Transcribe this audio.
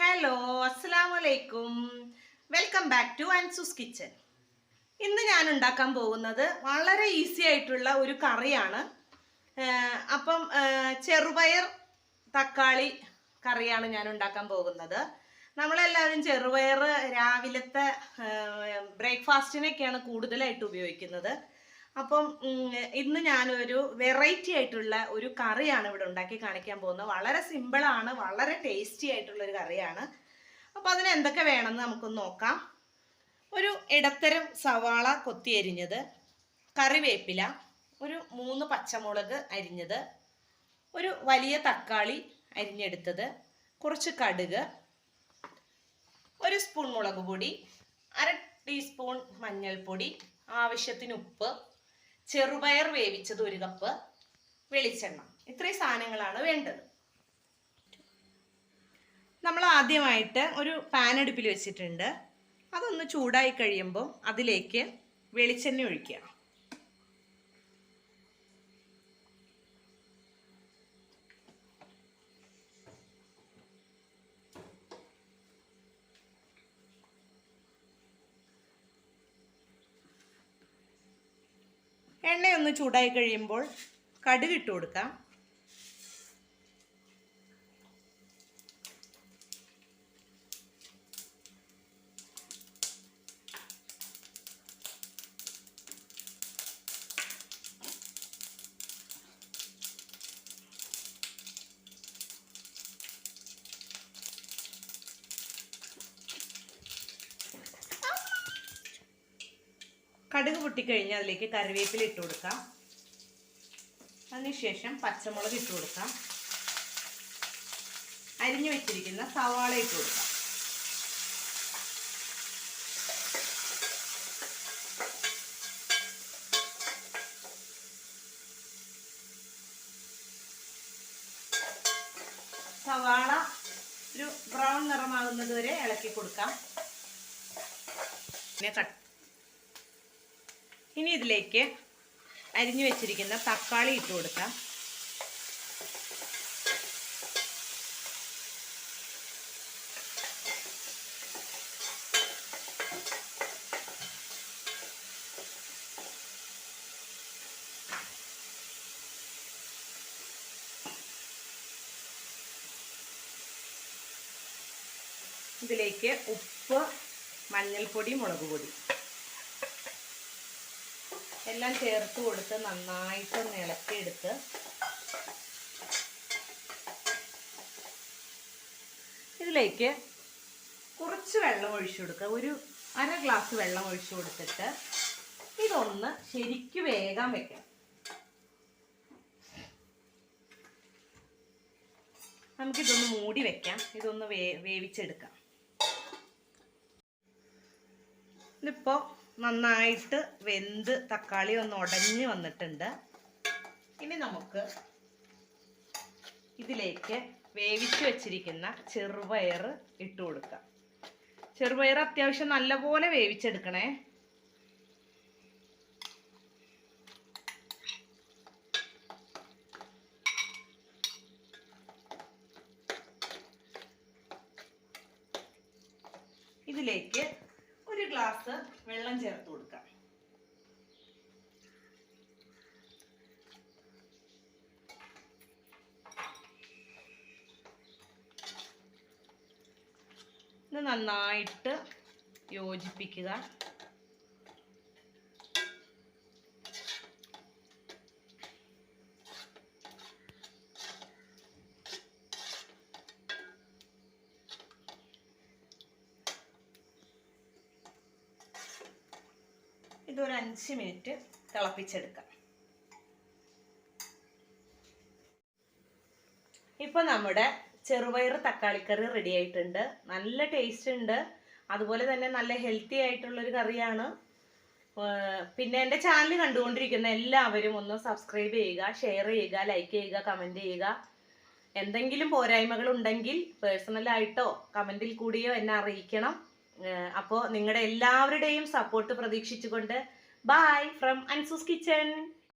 Hello അസ്സാം വലൈക്കും welcome back to Ansu's kitchen ഇന്ന് ഞാൻ ഉണ്ടാക്കാൻ പോകുന്നത് വളരെ ഈസി ആയിട്ടുള്ള ഒരു കറിയാണ്. അപ്പം ചെറുപയർ തക്കാളി കറിയാണ് ഞാൻ ഉണ്ടാക്കാൻ പോകുന്നത്. നമ്മളെല്ലാവരും ചെറുപയർ രാവിലത്തെ ബ്രേക്ക്ഫാസ്റ്റിനൊക്കെയാണ് കൂടുതലായിട്ട് ഉപയോഗിക്കുന്നത്. അപ്പം ഇന്ന് ഞാനൊരു വെറൈറ്റി ആയിട്ടുള്ള ഒരു കറിയാണ് ഇവിടെ ഉണ്ടാക്കി കാണിക്കാൻ പോകുന്നത്. വളരെ സിമ്പിളാണ് വളരെ ടേസ്റ്റി ആയിട്ടുള്ള ഒരു കറിയാണ്. അപ്പോൾ അതിന് എന്തൊക്കെ വേണമെന്ന് നമുക്കൊന്ന് നോക്കാം. ഒരു ഇടത്തരം സവാള കൊത്തി അരിഞ്ഞത് കറിവേപ്പില ഒരു മൂന്ന് പച്ചമുളക് അരിഞ്ഞത് ഒരു വലിയ തക്കാളി അരിഞ്ഞെടുത്തത് കുറച്ച് കടുക് ഒരു സ്പൂൺ മുളക് പൊടി അര ടീസ്പൂൺ മഞ്ഞൾപ്പൊടി ആവശ്യത്തിന് ഉപ്പ് ചെറുപയർ വേവിച്ചത് ഒരു കപ്പ് വെളിച്ചെണ്ണ. ഇത്രയും സാധനങ്ങളാണ് വേണ്ടത്. നമ്മൾ ആദ്യമായിട്ട് ഒരു പാൻ അടുപ്പിൽ വെച്ചിട്ടുണ്ട്. അതൊന്ന് ചൂടായി കഴിയുമ്പോൾ അതിലേക്ക് വെളിച്ചെണ്ണ ഒഴിക്കുക. എണ്ണയൊന്ന് ചൂടായി കഴിയുമ്പോൾ കടുക് ഇട്ട് കൊടുക്കാം. കടുക് പൊട്ടിക്കഴിഞ്ഞ് അതിലേക്ക് കറിവേപ്പില ഇട്ട് കൊടുക്കാം. അതിനുശേഷം പച്ചമുളക് ഇട്ട് കൊടുക്കാം. അരിഞ്ഞു വെച്ചിരിക്കുന്ന സവാള ഇട്ട് കൊടുക്കാം. സവാള ഒരു ബ്രൗൺ നിറമാകുന്നത് വരെ ഇളക്കി കൊടുക്കാം. പിന്നെ കട്ട് ഇനി ഇതിലേക്ക് അരിഞ്ഞു വെച്ചിരിക്കുന്ന തക്കാളി ഇട്ട് കൊടുക്കാം. ഇതിലേക്ക് ഉപ്പ് മഞ്ഞൾപ്പൊടി മുളക് പൊടി. എല്ലാം ചേർത്ത് കൊടുത്ത് നന്നായിട്ടൊന്ന് ഇളക്കിയെടുത്ത് ഇതിലേക്ക് കുറച്ച് വെള്ളം ഒഴിച്ചു കൊടുക്കുക. ഒരു അര ഗ്ലാസ് വെള്ളം ഒഴിച്ചു കൊടുത്തിട്ട് ഇതൊന്ന് ശരിക്കും വേഗം വെക്കണം നമുക്കിതൊന്ന് മൂടി വെക്കാം. ഇതൊന്ന് വേവിച്ചെടുക്കാം. ഇതിപ്പോൾ നന്നായിട്ട് വെന്ത് തക്കാളി ഒന്ന് ഉടഞ്ഞ് വന്നിട്ടുണ്ട്. ഇനി നമുക്ക് ഇതിലേക്ക് വേവിച്ച് വെച്ചിരിക്കുന്ന ചെറുപയർ ഇട്ട് കൊടുക്കാം. ചെറുപയർ അത്യാവശ്യം നല്ലപോലെ വേവിച്ചെടുക്കണേ. ഇതിലേക്ക് ഗ്ലാസ് വെള്ളം ചേർത്ത് കൊടുക്കാം. ഇത് നന്നായിട്ട് യോജിപ്പിക്കുക. ഇതൊരു അഞ്ച് മിനിറ്റ് തിളപ്പിച്ചെടുക്കാം. ഇപ്പൊ നമ്മുടെ ചെറുപയർ തക്കാളിക്കറി റെഡി ആയിട്ടുണ്ട്. നല്ല ടേസ്റ്റ് ഉണ്ട്. അതുപോലെ തന്നെ നല്ല ഹെൽത്തി ആയിട്ടുള്ള ഒരു കറിയാണ് പിന്നെ എന്റെ ചാനൽ കണ്ടുകൊണ്ടിരിക്കുന്ന എല്ലാവരും ഒന്ന് സബ്സ്ക്രൈബ് ചെയ്യുക ഷെയർ ചെയ്യുക ലൈക്ക് ചെയ്യുക കമന്റ് ചെയ്യുക. എന്തെങ്കിലും പോരായ്മകൾ ഉണ്ടെങ്കിൽ പേഴ്സണലായിട്ടോ കമന്റിൽ കൂടിയോ എന്നെ അറിയിക്കണം. അപ്പോൾ നിങ്ങളുടെ എല്ലാവരുടെയും സപ്പോർട്ട് പ്രതീക്ഷിച്ചുകൊണ്ട് ബൈ ഫ്രം അൻസൂസ് കിച്ചൺ